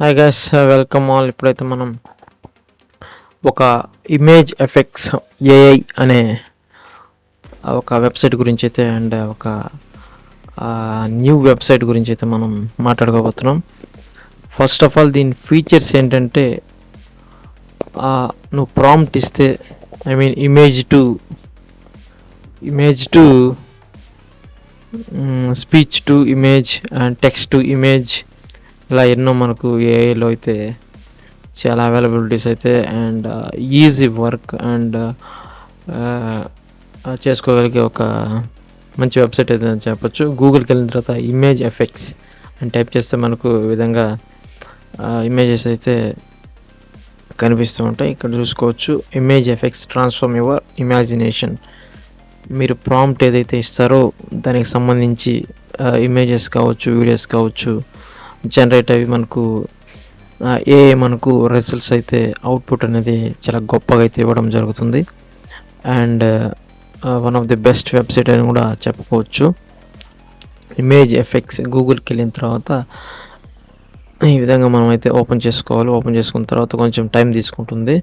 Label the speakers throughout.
Speaker 1: Hi guys welcome all ఇప్పుడైతే మనం ఒక ఇమేజ్ ఎఫెక్ట్స్ ఏఐ అనే ఒక వెబ్సైట్ గురించి అయితే అండ్ ఒక న్యూ వెబ్సైట్ గురించి అయితే మనం మాట్లాడుకోబోతున్నాం. ఫస్ట్ ఆఫ్ ఆల్ దీని ఫీచర్స్ ఏంటంటే నువ్వు ప్రాంప్ట్ ఇస్తే I mean image to image to speech to image and text to image ఇలా ఎన్నో మనకు ఏఐలో అయితే చాలా అవైలబిలిటీస్ అయితే అండ్ ఈజీ వర్క్ అండ్ చేసుకోగలిగే ఒక మంచి వెబ్సైట్ అయితే అని చెప్పొచ్చు. గూగుల్కి వెళ్ళిన తర్వాత ఇమేజ్ ఎఫెక్ట్స్ అని టైప్ చేస్తే మనకు విధంగా uh, ఇమేజెస్ అయితే కనిపిస్తూ ఉంటాయి. ఇక్కడ చూసుకోవచ్చు. Image effects transform your imagination మీరు ప్రాంప్ట్ ఏదైతే ఇస్తారో దానికి సంబంధించి uh, ఇమేజెస్ కావచ్చు వీడియోస్ కావచ్చు జనరేట్ అవి మనకు ఏ మనకు రిజల్ట్స్ అయితే అవుట్పుట్ అనేది చాలా గొప్పగా అయితే ఇవ్వడం జరుగుతుంది. And one of the best website అని కూడా చెప్పుకోవచ్చు. ఇమేజ్ ఎఫెక్ట్స్ గూగుల్కి వెళ్ళిన తర్వాత ఈ విధంగా మనం అయితే ఓపెన్ చేసుకోవాలి. ఓపెన్ చేసుకున్న తర్వాత కొంచెం టైం తీసుకుంటుంది.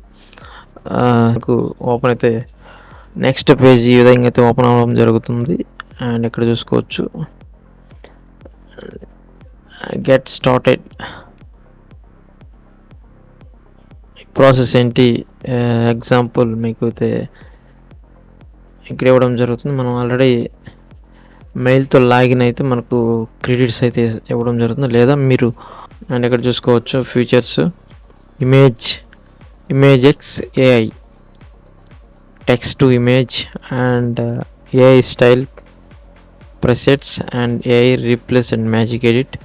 Speaker 1: ఓపెన్ అయితే నెక్స్ట్ పేజ్ ఈ విధంగా అయితే ఓపెన్ అవ్వడం జరుగుతుంది. అండ్ ఇక్కడ చూసుకోవచ్చు. గెట్ స్టార్టెడ్ ప్రాసెస్ ఏంటి? ఎగ్జాంపుల్ మీకు అయితే ఇక్కడ ఇవ్వడం జరుగుతుంది. మనం ఆల్రెడీ మెయిల్తో లాగిన్ అయితే మనకు క్రెడిట్స్ అయితే ఇవ్వడం జరుగుతుంది. లేదా మీరు అండ్ ఇక్కడ చూసుకోవచ్చు features image image X AI text to image and AI style presets and AI replace and magic edit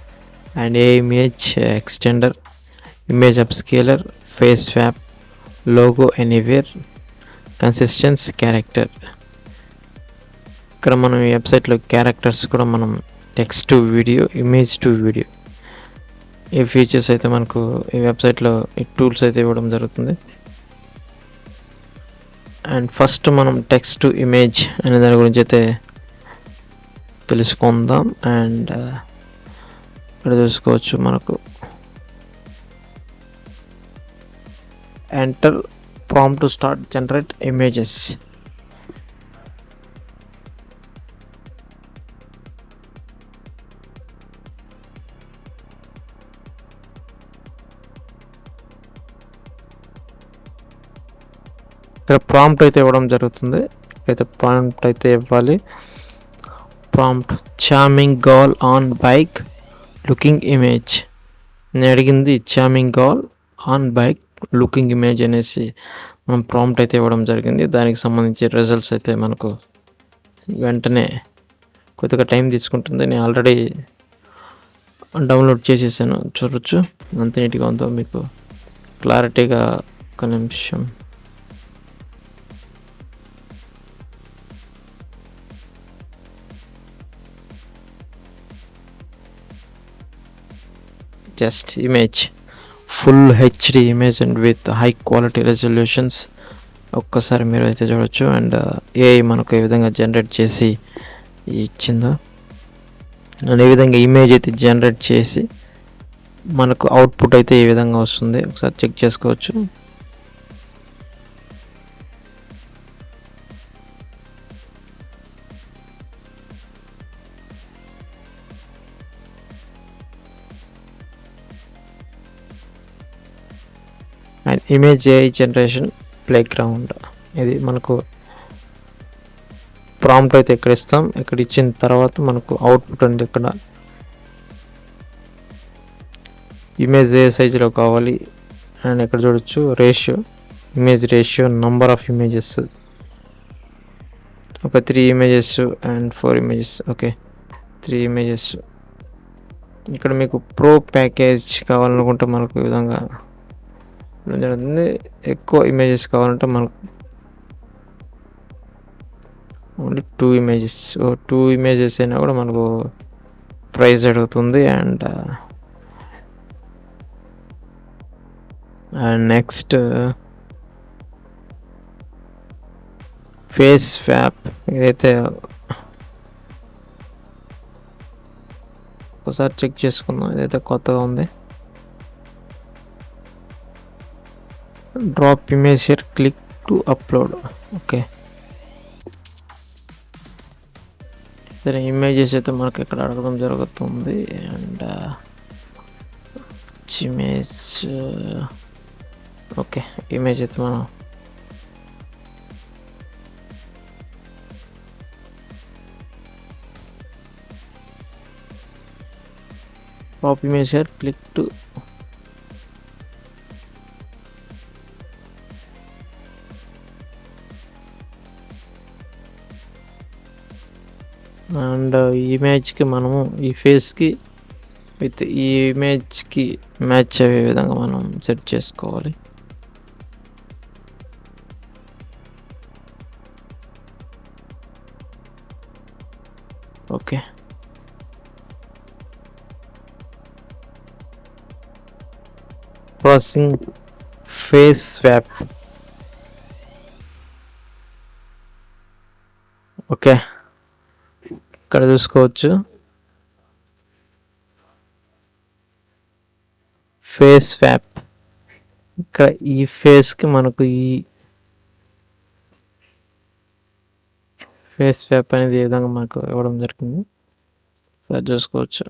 Speaker 1: and a image extender image image scaler face swap, logo anywhere consistence character. ఇక్కడ మనం ఈ వెబ్సైట్లో characters కూడా మనం text to video image to video. ఈ features అయితే మనకు ఈ వెబ్సైట్లో ఈ టూల్స్ అయితే ఇవ్వడం జరుగుతుంది. అండ్ ఫస్ట్ మనం టెక్స్ట్ టు ఇమేజ్ అనే దాని గురించి అయితే తెలుసుకుందాం. అండ్ ఇక్కడ చూసుకోవచ్చు మనకు. Enter prompt to start generate images ఇక్కడ ప్రాంప్ట్ అయితే ఇవ్వడం జరుగుతుంది. అయితే ప్రాంప్ట్ అయితే ఇవ్వాలి. Prompt charming girl on bike looking image. నేను అడిగింది charming girl on bike looking image అనేసి మనం ప్రాంప్ట్ అయితే ఇవ్వడం జరిగింది. దానికి సంబంధించి రిజల్ట్స్ అయితే మనకు వెంటనే కొద్దిగా టైం తీసుకుంటుంది. నేను ఆల్రెడీ డౌన్లోడ్ చేసేసాను. చూడొచ్చు. అంత నీట్గా ఉందో మీకు క్లారిటీగా ఒక నిమిషం. Just image full HD image and with high quality resolutions ఒక్కసారి మీరు అయితే చూడొచ్చు అండ్ ఏఐ uh, మనకు ఏ విధంగా జనరేట్ చేసి ఇచ్చిందో. అండ్ ఏ విధంగా ఇమేజ్ అయితే జనరేట్ చేసి మనకు అవుట్పుట్ అయితే ఏ విధంగా వస్తుంది. ఒకసారి చెక్ చేసుకోవచ్చు. And image AI generation playground ఇది మనకు ప్రాంప్ట్ అయితే ఇక్కడ ఇస్తాం. ఇక్కడ ఇచ్చిన తర్వాత మనకు అవుట్పుట్ అండి ఇక్కడ. ఇమేజ్ ఏ సైజులో కావాలి. అండ్ ఇక్కడ చూడొచ్చు ratio image ratio number of images ఒక three images and four images okay three images ఇక్కడ మీకు ప్రో ప్యాకేజ్ కావాలనుకుంటే మనకు ఈ విధంగా జరుగుతుంది? ఎక్కువ ఇమేజెస్ కావాలంటే మనకు only two images two images అయినా కూడా మనకు ప్రైస్ అడుగుతుంది and and next face swap ఇదైతే ఒకసారి చెక్ చేసుకుందాం. ఇదైతే కొత్తగా ఉంది. Drop image here click to upload okay సరే ఇమేజెస్ అయితే మనకి ఇక్కడ అడగడం జరుగుతుంది అండ్ ఇమేజ్ ఓకే ఇమేజ్ అయితే మనం drop image here click to and ఇమేజ్కి మనము ఈ ఫేస్కి విత్ ఈ ఇమేజ్కి మ్యాచ్ అయ్యే విధంగా మనం సెట్ చేసుకోవాలి. Okay. Processing face swap okay. ఇక్కడ చూసుకోవచ్చు? ఫేస్ ఫ్యాప్ ఇక్కడ ఈ ఫేస్కి మనకు ఈ ఫేస్ ఫ్యాప్ అనేది ఏ విధంగా మనకు ఇవ్వడం జరిగింది? చూసుకోవచ్చు.